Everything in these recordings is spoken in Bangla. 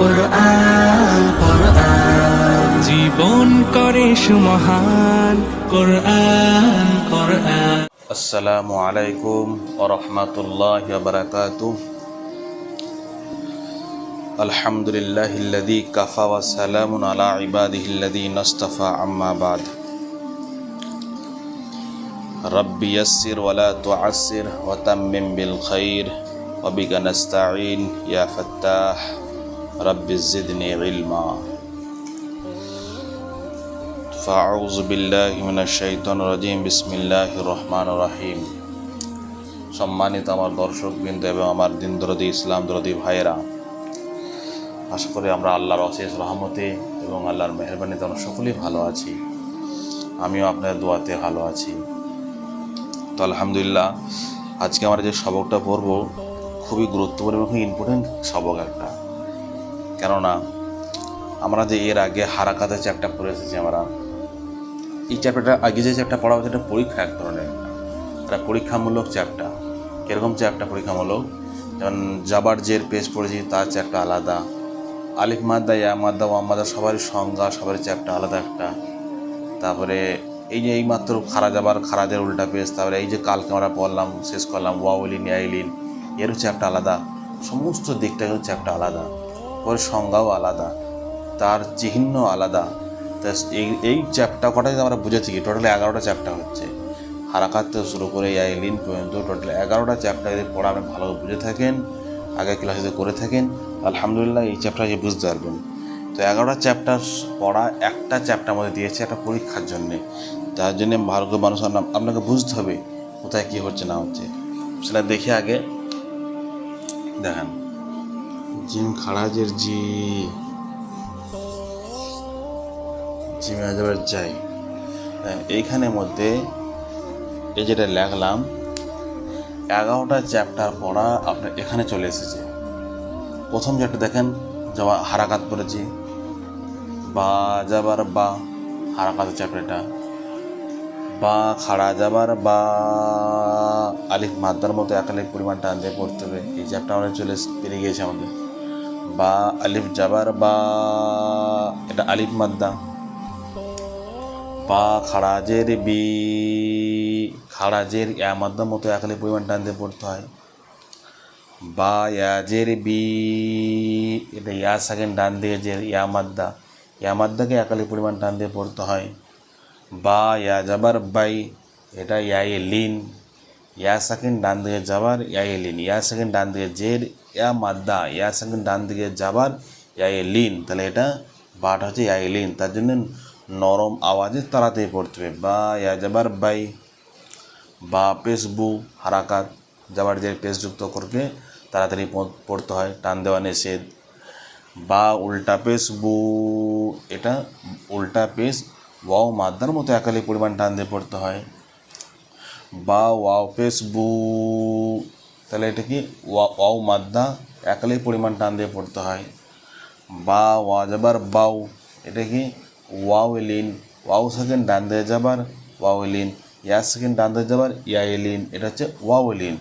কোরআন কোরআন জীবন করে সুমহান কোরআন কোরআন السلام عليكم ورحمة الله وبركاته الحمد لله الذي كفى وسلام على عباده الذين اصطفى عما بعد رب يسر ولا تعسر وتمم بالخير وبك نستعين يا فتاح رب زدني علما فأعوذ بالله من الشيطان الرجيم بسم الله الرحمن الرحيم সম্মানিত আমার দর্শক বৃন্দ এবং আমার দিন দরদি ইসলাম দরদি ভাইয়েরা আশা করি আমরা আল্লাহর অশেষ রহমতে এবং আল্লাহর মেহরবানিতে আমরা সকলেই ভালো আছি আমিও আপনাদের দোয়াতে ভালো আছি তো আলহামদুলিল্লাহ আজকে আমরা যে সবকটা পড়ব খুবই গুরুত্বপূর্ণ এবং খুবই ইম্পর্টেন্ট সবক একটা কেননা আমরা যে এর আগে হারাকাতে চ্যাপ্টার পড়ে এসেছি আমরা, এই চ্যাপ্টারটা আগে যে চ্যাপ্টার পড়া হচ্ছে এটা পরীক্ষা এক ধরনের। একটা পরীক্ষামূলক চ্যাপ্টার কীরকম চ্যাপ্টার পরীক্ষামূলক? যেমন জাবার জের পেজ পড়েছি, তার চ্যাপ্টার আলাদা। আলিফ মাদ্দা, ইয়া মাদ্দা, ওয়া মাদ্দা সবারই সংজ্ঞা, সবারই চ্যাপ্টার আলাদা একটা। তারপরে এই যে এইমাত্র খারা যাবার খারাদের উল্টা পেজ তারপরে এই যে কালকে আমরা পড়লাম, শেষ করলাম ওয়াউলিন ইয়াইলিন এর চ্যাপ্টার আলাদা। সমস্ত দিকটা কিন্তু চ্যাপ্টার আলাদা। ওর সংজ্ঞাও আলাদা, তার চিহ্ন আলাদা। তা এই এই চ্যাপ্টার কটা যদি আমরা বুঝেছি কি? টোটাল এগারোটা চ্যাপ্টার হচ্ছে। হারাকাত থেকে শুরু করে এই লিন পর্যন্ত টোটাল এগারোটা চ্যাপ্টার যদি পড়া আপনি ভালো বুঝে থাকেন আগের ক্লাসে যদি করে থাকেন, আলহামদুলিল্লাহ এই চ্যাপ্টার যে বুঝতে পারবেন। তো এগারোটা চ্যাপ্টার পড়া একটা চ্যাপ্টার মধ্যে দিয়েছে একটা পরীক্ষার জন্যে। তার জন্যে করে মানুষ আপনাকে বুঝতে হবে কোথায় কী হচ্ছে না হচ্ছে। সেটা দেখে আগে দেখেন। জিম খারাজের জি। জিমে আজবার যাই। হ্যাঁ, এইখানের মধ্যে এই যেটা লেখলাম এগারোটা চ্যাপ্টার পড়া আপনার এখানে চলে এসেছে। প্রথম চ্যাপ্টার দেখেন যাওয়া হারাকাত পড়েছি। বা যাবার বা হারাকাত চ্যাপ্টারটা বা খাড়া যাবার বা আলিফ মাদ্দার মতো এক আলিফ পরিমাণটা আনতে পড়তে হবে। এই চ্যাপ্টার আমাদের চলে পেরিয়ে গিয়েছে আমাদের। বা আলিফ যাবার বা এটা আলিফ মাদ্দা বা খাড়াজের বি খাড়াজের ইয়া মাদ্দার মতো এক আলিফ পরিমাণ টানতে পড়তে হয় বা ইয়াজের বি এটা ইয়া সেকেন্ড ডান দিয়ে যে ইয়া মাদ্দা ইয়া মাদ্দাকে এক আলিফ পরিমাণ টান দিয়ে পড়তে হয় বা ইয়া যাবার বাই এটা ইয়ায়ে লিন ইয়া সেকেন্ড ডান দিকে যাবার ইয়ায়ে লিন ইয়া সেকেন্ড ডান দিকে জের, ইয়া মাদ্দা। ইয়া সেকেন্ড ডান দিকে যাবার ইয়ায়ে লিন তাহলে এটা বাট হচ্ছে ইয়ায়ে লিন তার জন্য নরম আওয়াজে তাড়াতাড়ি পড়তে বা, ইয়া যাবার বাই। বা পেস বু হারাকাত যাবার যে পেস যুক্ত করকে তাড়াতাড়ি পড়- পড়তে হয়, টান দেওয়া নিষেধ। বা, উল্টা পেস বু এটা উল্টা পেস ওয়াও, মাদ্দার মতো একালি পরিমাণ টান দিয়ে পড়তে হয়। বা ওয়াও পেস বু তাহলে এটা কি? ওয়া- ওয়াও মাদ্দা একালি পরিমাণ টান দিয়ে পড়তে হয়। বা ওয়া যাবার বাউ এটা কি? ওয়াও এলিন, ওয়াও সেকেন্ড ডান দিয়ে যাবার, ওয়াও এলিন, ইয়া সেকেন্ড ডান দিয়ে যাবার, ইয়া এলিন, এটা হচ্ছে ওয়াও এলিন।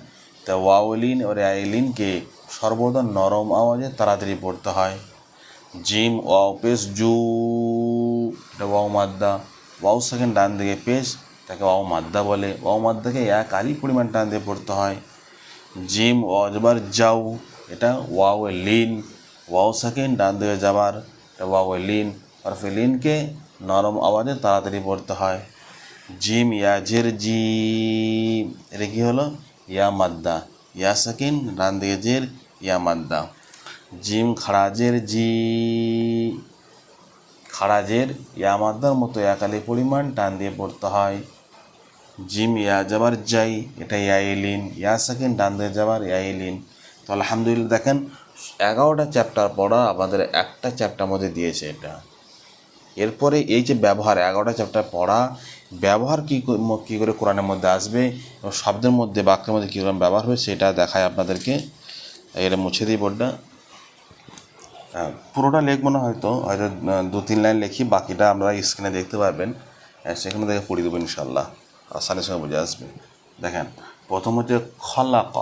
তা ওয়াও এলিন আর ইয়া এলিনকে সর্বদা নরম আওয়াজে তাড়াতাড়ি পড়তে হয়। জিম, ওয়াও পেস, জু, এটা ওয়াও মাদ্দা, ওয়াও সেকেন্ড ডান দিকে পেশ তাকে ওয়াও মাদ্দা বলে। ওয়াও মাদ্দাকে এক আলি পরিমাণ টান দিয়ে পড়তে হয়। জিম অজবার যাও, এটা ওয়াও এ লিন। ওয়াও সেকেন্ড, ডান দিকে যাবার, এটা ওয়াও এ লিন। আর লিনকে নরম আওয়াজে তাড়াতাড়ি পড়তে হয়। জিম ইয়াজের জি, এটা কি হলো? ইয়া মাদ্দা। ইয়া সেকেন্ড, ডান দিকে জের, ইয়া মাদ্দা। জিম খারাজের জি খারাজের ইয়া মাদ্দার মতো একালি পরিমাণ টান দিয়ে পড়তে হয়। জিম ইয়া যাবার যাই এটা ইয়াইলিন ইয়া সেকেন্ড ডান দিয়ে যাবার ইয়াইলিন। তো আলহামদুলিল্লাহ দেখেন এগারোটা চ্যাপ্টার পড়া আমাদের একটা চ্যাপ্টার মধ্যে দিয়েছে এটা। এরপরে এই যে ব্যবহার এগারোটা চ্যাপ্টার পড়া ব্যবহার কী কী করে কোরআনের মধ্যে আসবে এবং শব্দের মধ্যে বাক্যের মধ্যে কী রকম ব্যবহার হবে সেটা দেখায় আপনাদেরকে। এটা মুছে দিই বোর্ডটা। পুরোটা লিখব না হয়তো হয়তো দু তিন লাইন লিখি বাকিটা আমরা স্ক্রিনে দেখতে পারবেন। আহ, সেখানে দেখে পড়িয়ে দেবো ইনশাল্লাহ সালের সঙ্গে বুঝে আসবে। দেখেন, প্রথম হচ্ছে খলাক।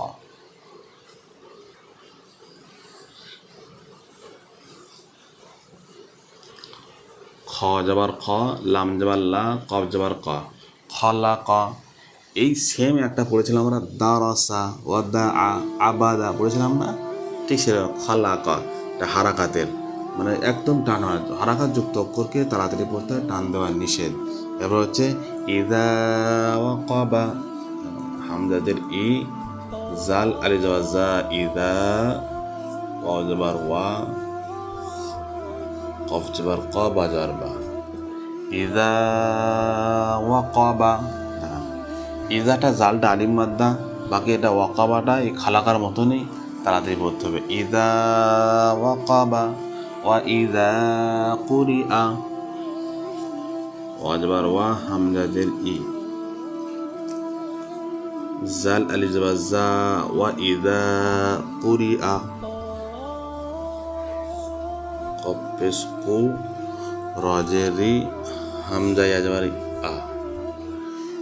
খ যাবার খ, লাম যাবার লা কব যাবার ক। খলা ক এই সেম একটা পড়েছিলাম আমরা দা রসা ওয়াদা আবাদা পড়েছিলাম না? ঠিক সেরকম খলা ক এটা হারাকাতের। মানে একদম টান হয় হারাকাত যুক্ত অক্ষরকে তাড়াতাড়ি পড়তে হয়, টান দেওয়া নিষেধ। এবার হচ্ছে, ইদা ওয়াকাবা হামজাদের ই, জাল, আলি জবা, জা, ইদা ওয়া জবর, ওয়া, কফ জবর, ক, বা জবর, বা। ইদা ওয়াকাবা ইদাটা জালটা আলিম মাদ্দা, বাকি এটা ওয়াকাবাটা এই খালাকার মতনই তাড়াতাড়ি পড়তে হবে। ইদা ওয়াকাবা হামজাদের ই জাল আলি জবা জা ওয়া ইদা কুরিআ কপেস কু রজেরি হামজা ইয়াজবার আ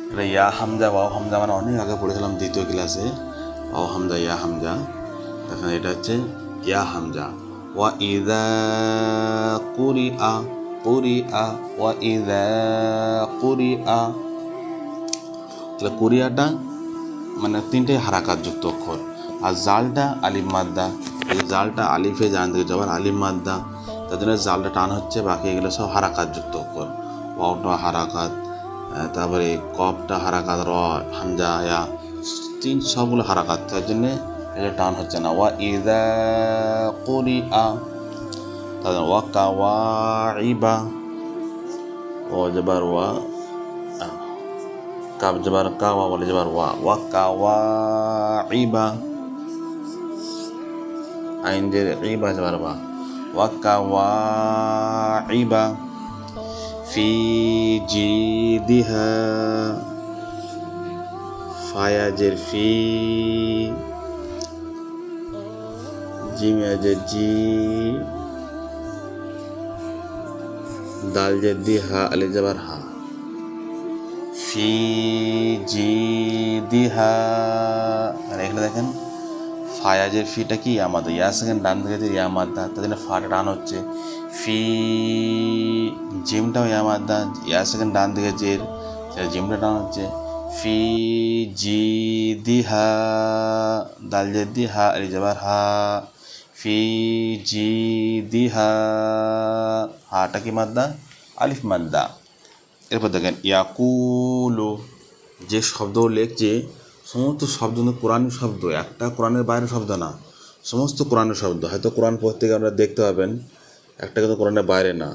এটা ইয়া হামজা ওয়াও হামজা মানে অনেক আগে পড়েছিলাম দ্বিতীয় ক্লাসে ওয়াও হামজা ইয়া হামজা দেখেন এটা হচ্ছে ইয়া হামজা আ ওয়া ইদা কুরি আ তাহলে কুরিয়াটা মানে তিনটে হারাকাত যুক্ত অক্ষর। আর জালটা আলিম মাদ্দা। এই জালটা আলিফে জান থেকে যাবার আলিম মাদ্দা। তার জন্য জালটা টান হচ্ছে, বাকি এগুলো সব হারাকাত যুক্ত অক্ষর। ওয়াওটা হারাকাত তারপরে কপটা হারাকাত, র, হামজা আয়া তিন সবগুলো হারাকাত। তার জন্য এগুলো টান হচ্ছে না ওয়া ইদা কুরি আ তারপরে ওয়া কাওয়া ইবা ও জবার ওয়া আহ, কাব জবার কাওয়া বলে জবার ওয়া ওয়া কাওয়া ইবা আইন যে ইবা জবার বা ওয়া কাওয়া ইবা في جيدها فيجر في জিমে যে জি, দাল যে দি হা, আলি যাবার হা। ফি, জি, দি হা। আর এখানে দেখেন, ফায়া ফায়াজের ফিটা কি আমাদের ইয়ার সেকেন্ড ডান দিকে যে ইয়ামাদ্দা তার জন্য ফাটা টান হচ্ছে। ফি, জিমটাও ইয়ামাদ্দা ইয়ার সেকেন্ড ডান দিকে জের জিমটা টান হচ্ছে। ফি, জি, দি হা, দাল জের দিহা যাবার হা। ফি জি দি হা হাটা কি মাদ্দা আলিফ মাদ্দা এরপর দেখেন, ইয়াকুলু, যে শব্দ লিখছে সমস্ত শব্দ কিন্তু কোরআনের শব্দ। একটা কোরআনের বাইরের শব্দ না, সমস্ত কোরআনের শব্দ। হয়তো কোরআন গিয়ে আপনারা দেখতে পাবেন, একটা কিন্তু কোরআনের বাইরে না।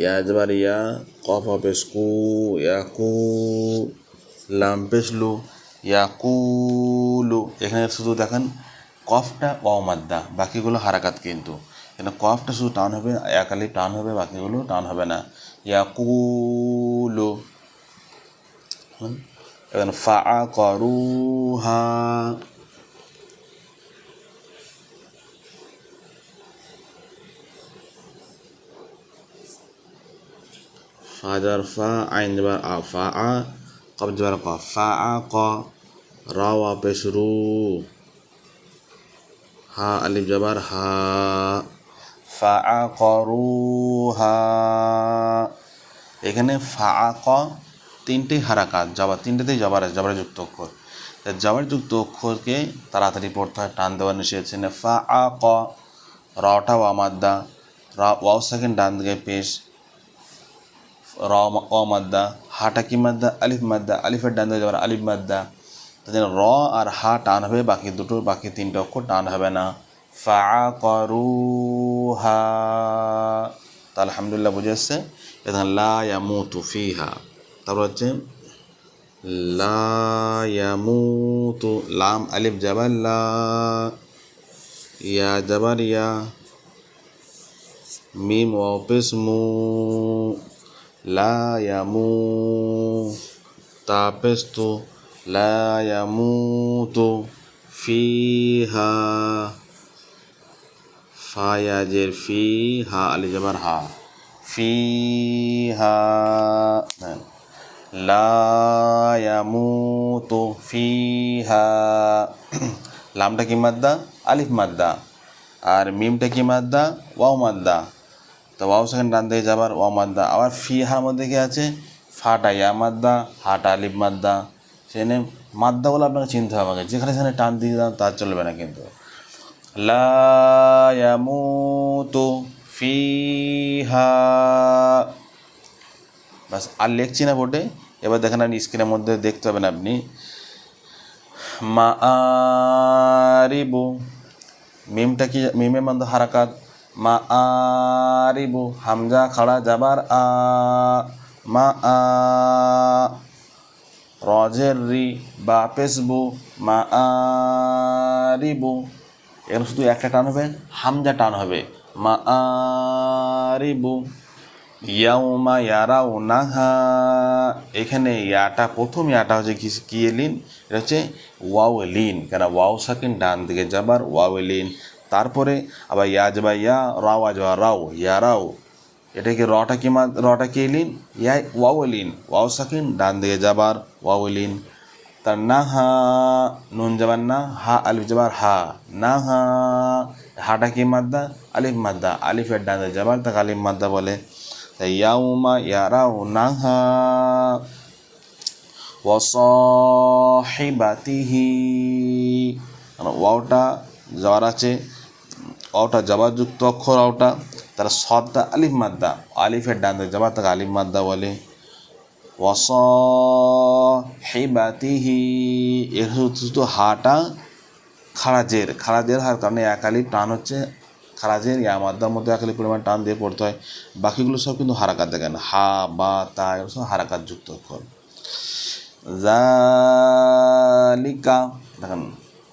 ইয়া ইয়া, কফ পেশ কু ইয়াকু লাম পেশ লু ইয়াকুলু। এখানে শুধু দেখেন কফটা অমাদ্দা বাকিগুলো হারাকাত কিন্তু। এখানে কফটা শুধু টান হবে, একালি টান হবে, বাকিগুলো টান হবে না। ইয়াকুলু। এখানে ফা করুহা ফাজার ফা, আইন জবার আ ফা আ কব জবার ক ফা আ ক রাওয়া পেশ রু হা আলিফ জবার হা ফা আ করুহা এখানে ক তিনটে হারাকাত জবার তিনটেতেই জবার আছে, জবরে যুক্ত অক্ষর। তা জবর যুক্ত অক্ষরকে তাড়াতাড়ি পড়তে হয়, টান দেওয়ার নিষেধ আ ক রটা ওয়া মাদ্দা, র, ওয়াও সেকেন্ড ডান দিকে পেশ, র অ মাদ্দা, হাটা কি মাদ্দা, আলিফ মাদ্দা, আলিফের ডান দিকে যাবার আলিফ মাদ্দা। জন্য র আর হা টান হবে, বাকি দুটো, বাকি তিনটে অক্ষর টান হবে না। ফা করু হা তা আলহামদুলিল্লাহ বুঝে আসছে এখন লা ইয়ামুতু ফিহা। তারপর হচ্ছে লা ইয়ামুতু লাম, আলিফ জাবার লা ইয়া ইয়া, মিম ওয়াপিস মু লা ইয়ামু তাপিস তু লা ইয়ামুতু ফিহা। ফায়াজের ফি হা আলি জাবার হা। ফিহা লা ইয়ামুতু ফিহা। লামটা কি মাদ্দা? আলিফ মাদ্দা। আর মিমটা কি মাদ্দা? ওয়াও মাদ্দা। তো ওয়াও সেখানে ডান দিকে যাবার ওয়া মাদ্দা। আবার ফি হার মধ্যে কি আছে? ফাটা ইয়া মাদ্দা, হাটা আলিফ মাদ্দা। সেখানে মাদ্দাগুলো আপনাকে চিনতে হবে আমাকে। যেখানে সেখানে টান দিয়ে দাও, তা চলবে না কিন্তু। লা ইয়ামুতু ফিহা। বাস আর লিখছি না বোর্ডে। এবার দেখেন আপনি স্ক্রিনের মধ্যে দেখতে পাবেন আপনি। মা আরিবু মিমটা কি, মিমের মধ্যে হারাকাত। মা আরিবু হামজা খাড়া যাবার আ। মা আ রজের বা পেসবু মা আরিবু এখানে শুধু একটা টান হবে, হামজা টান হবে। মা আরিবু ইয়াউমা ইয়ারাও নাহা এখানে ইয়াটা, প্রথম ইয়াটা হচ্ছে কি কি এলিন? এটা হচ্ছে ওয়াও লিন কেন ওয়াও সাকিন ডান দিকে যাবার, ওয়াও লিন তারপরে আবার ইয়া যাবা ইয়া, রাও আজবা রাও ইয়া রাও এটা কি রটা কি রটা কি এলিন? ইয়া ওয়াও লিন ওয়াও সাকিন ডান দিকে যাবার, ওয়াও লিন তার না হা, নুন যাবার না, হা, আলিফ যাবার, হা। না হা, হাটা কি মাদ্দা? আলিফ মাদ্দা। আলিফের ডান দিকে যাবার, তাকে আলিফ মাদ্দা বলে। তাই ইয়াউমা ইয়ারাও নাহা ওয়াসাহিবাতিহি মানে ওয়াওটা যাওয়ার আছে। ওয়াওটা যাবার যুক্ত অক্ষর ওটা তার সদটা আলিফ মাদ্দা, আলিফের ডান দিকে যাবার তাকে আলিফ মাদ্দা বলে। ওয়াসাহিবাতিহি, এর শুধু হাটা খারাজের। খারাজের হার কারণে এক আলিফ টান হচ্ছে। খারাজের ইয়া মাদ্দার মধ্যে এক আলিফ পরিমাণ টান দিয়ে পড়তে হয়। বাকিগুলো সব কিন্তু হারাকাত দেখেন। হা, বা, তা, এগুলো সব হারাকাত যুক্ত অক্ষর জালিকা, দেখেন,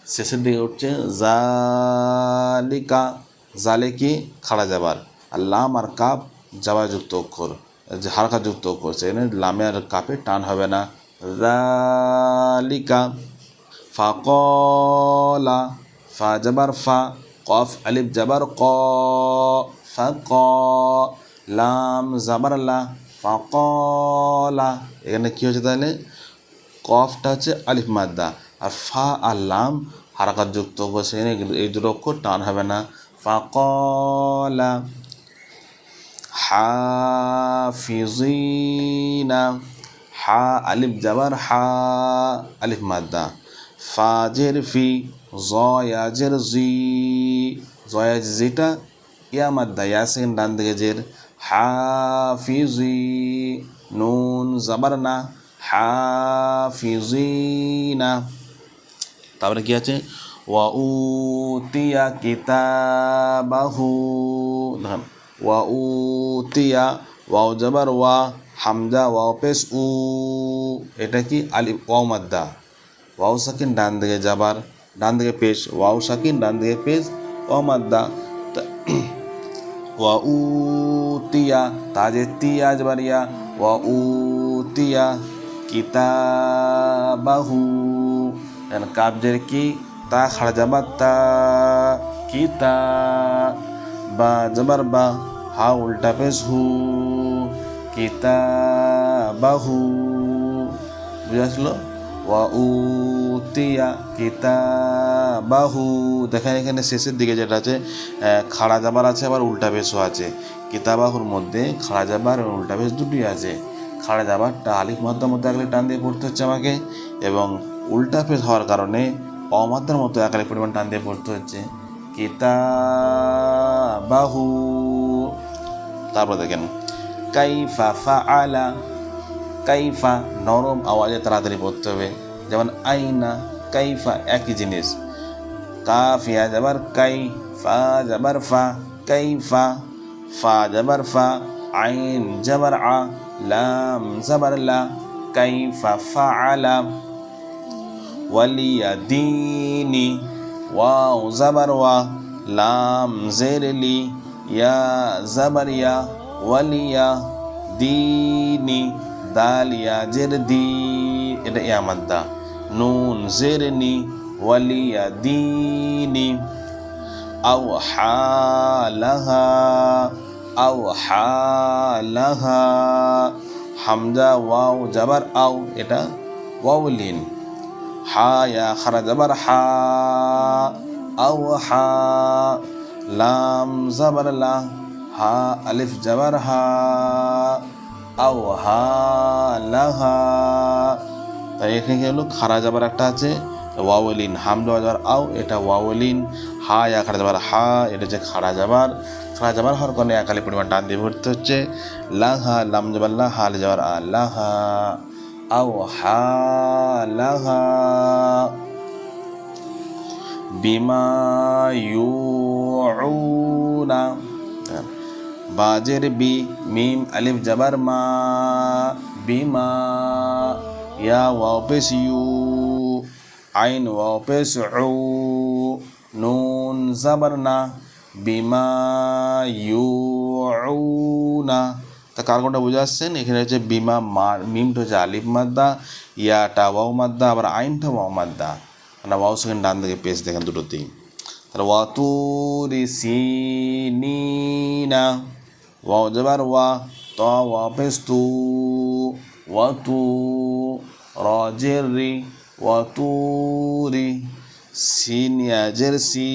শেষের দিকে উঠছে। জালিকা, জালে কি? খাড়া যাবার আর লাম আর কাপ যাওয়া যুক্ত অক্ষর, যে হারকা যুক্ত অক্ষর, সেখানে লামে আর কাপে টান হবে না। জালিকা ফাকলা ফা যাবার ফা, কফ, আলিফ যাবার ক, ফা ক, লাম যাবার লা ফাকলা এখানে কী হচ্ছে তাহলে? কফটা হচ্ছে আলিফ মাদ্দা, আর ফা আর লাম হারাকাত যুক্ত সেখানে কিন্তু এই দুটো অক্ষর টান হবে না। ফাকলা হাফিজিনা হা আলিফ যাবার হা, আলিফ মাদ্দা, ফাজের ফি, জয়াজের জি জয়াজ জিটা ইয়া মাদ্দা ইয়া সেকেন্ড ডান দিকে জের, হাফিজি, নুন জাবার না, হাফিজিনা। তারপরে কি আছে? ওয়া উতিয়া কিতাবাহু দেখেন ওয়া উতিয়া ওয়াও জাবার ওয়া হামজা ওয়াও পেশ উ এটা কি আলি ওয়াও মাদ্দা ওয়াও সাকিন ডান দিকে যাবার ডান দিকে পেশ ওয়াও সাকিন ডান দিকে পেশ ওয়াও মাদ্দা ওয়া উতিয়া তাজে তিয়া যাবার ইয়া ওয়া উতিয়া কিতাবাহু এখানে কাবজের কি তা খাড়া যাবার তা কিতা বা যাবার বা, হা উল্টা পেশ হু। কিতাবাহু বুঝে আসলো? ওয়া উতিয়া কিতাবাহু দেখেন এখানে শেষের দিকে যেটা আছে খাড়া যাবার আছে, আবার উল্টা বেশও আছে। কিতাবাহুর মধ্যে খাড়া যাবার এবং উল্টা বেশ দুটোই আছে। খাড়া যাবারটা আলিফ মাদ্দার মধ্যে একলে টান দিয়ে পড়তে হচ্ছে আমাকে এবং উল্টা পেশ হওয়ার কারণে অমাত্রার মতো একালে পরিমাণ টান দিয়ে পড়তে হচ্ছে। কিতাবাহু তারপর দেখেন, কাইফা ফাআলা কাইফা নরম আওয়াজে তাড়াতাড়ি পড়তে হবে যেমন, আইনা কাইফা একই জিনিস। কাফিয়া যাবার কাই ফা যাবার ফা কাইফা ফা যাবার ফা আইন যাবার আ লাম যাবার লা কাইফা ফাআলা ওয়ালিয়া দিনি ওয়াও যাবার লাম জেরলি ইয়া যাবার ইয়া ওয়ালিয়া দিনি দালিয়া জের দি এটা ইয়া মাদ্দা নুন জেরনি ওয়ালিয়া দিনি আও হালাহা আও হালাহা হামজা ওয়াও যাবার আও এটা ওয়াউলিন হা ইয়া খারা যাবার হা আও হা লাম যাবার লা, হা, আলিফ, জবর, হা আও হা লাহা। তাই এখানে হলো? খারা যাবার একটা আছে, ওয়াওলিন, হাম দেওয়া যাবার আও, এটা ওয়াওলিন, হা, ইয়া খাড়া যাবার হা, এটা হচ্ছে খাড়া যাবার খাড়া যাবার হওয়ার কারণে একালি পরিমাণ টান দিয়ে ভরতে হচ্ছে, লাহা, লাম যাবার লা হাল যাবার আ, লাহা আও হা লাহা। বিমা ইউনা বাজের বি, মিম, আলিফ, জাবার, মা, বিমা, ইয়া ওয়াও পেশ ইউ, আইন ওয়াও পেশ উ, নুন, জাবার, না, বিমা ইউনা তা কার কোনটা বুঝে আসছেন? এখানে হচ্ছে বিমা মার, মিমটা হচ্ছে আলিফ মাদ্দা, ইয়াটা ওয়াও মাদ্দা, আবার আইনটা ওয়াও মাদ্দা। মানে ওয়াও সেকেন্ড ডান দিকে পেজ দেখেন দুটোতেই তাহলে ওয়াতুরি সিনিনা ওয়াও যাবার ওয়া ত ওয়া পেজ তু ওয়াতু রজের রি ওয়াতুরি সিন ইয়াজের সি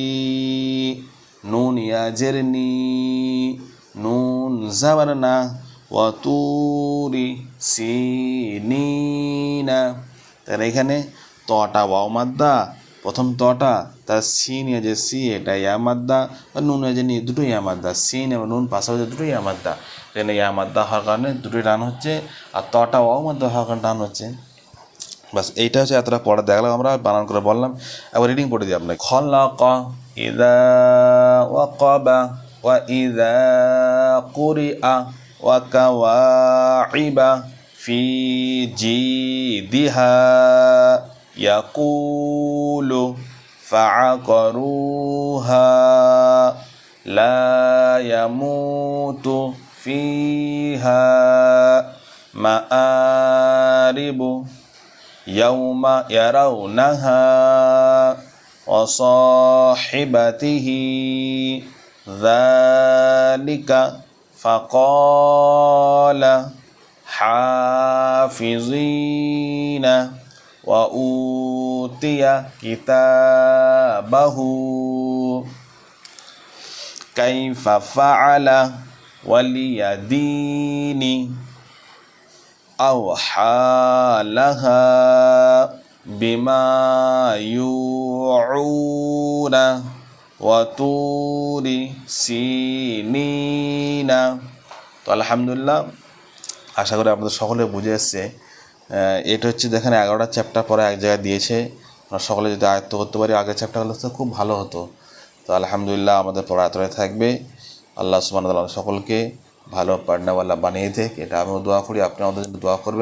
নুন ইয়াজের নি নুন জাবার না ওয়াতুরি সিনিনা তাহলে এখানে তটা ওয়াও মাদ্দা, প্রথম তটা তার সিন যে সি এটা ইয়া মাদ্দা, বা নুন যে নি দুটো ইয়া মাদ্দা, সিন এবং নুন পাশাপাশি দুটো ইয়া মাদ্দা। এখানে ইয়া মাদ্দা হওয়ার কারণে দুটোই টান হচ্ছে, আর তটা ওয়াও মাদ্দা হওয়ার কারণে টান হচ্ছে। বাস, এইটা হচ্ছে এতটা পড়া, দেখলাম আমরা, বানান করে বললাম। একবার রিডিং পড়ে দিই আপনাকে। খলাক ইদা ওয়াকাবা ওয়া ইদা কুরিআ ওয়া কাওয়াইবা ফি জিদিহা। يقول فعقروها لا يموت فيها مآرب يوم يرونها وصاحبته ذلك فقال حافظين وأوتي كتابه كيف فعل وليدين أوحى لها بما يوعون وطور سينين তো আলহামদুলিল্লাহ আশা করি আপনাদের সকলে বুঝে এসছে আহ, এটা হচ্ছে দেখেন এগারোটা চ্যাপ্টার পরে এক জায়গায় দিয়েছে। আমরা সকলে যদি আয়ত্ত করতে পারি, আগের চ্যাপ্টারগুলো তো খুব ভালো হতো। তো আলহামদুলিল্লাহ আমাদের পড়া এতটাই থাকবে। আল্লাহ সুমান সকলকে ভালো পার্টনারওয়ালা বানিয়ে দেখ, এটা আমিও দোয়া করি, আপনি আমাদের জন্য দোয়া করবেন।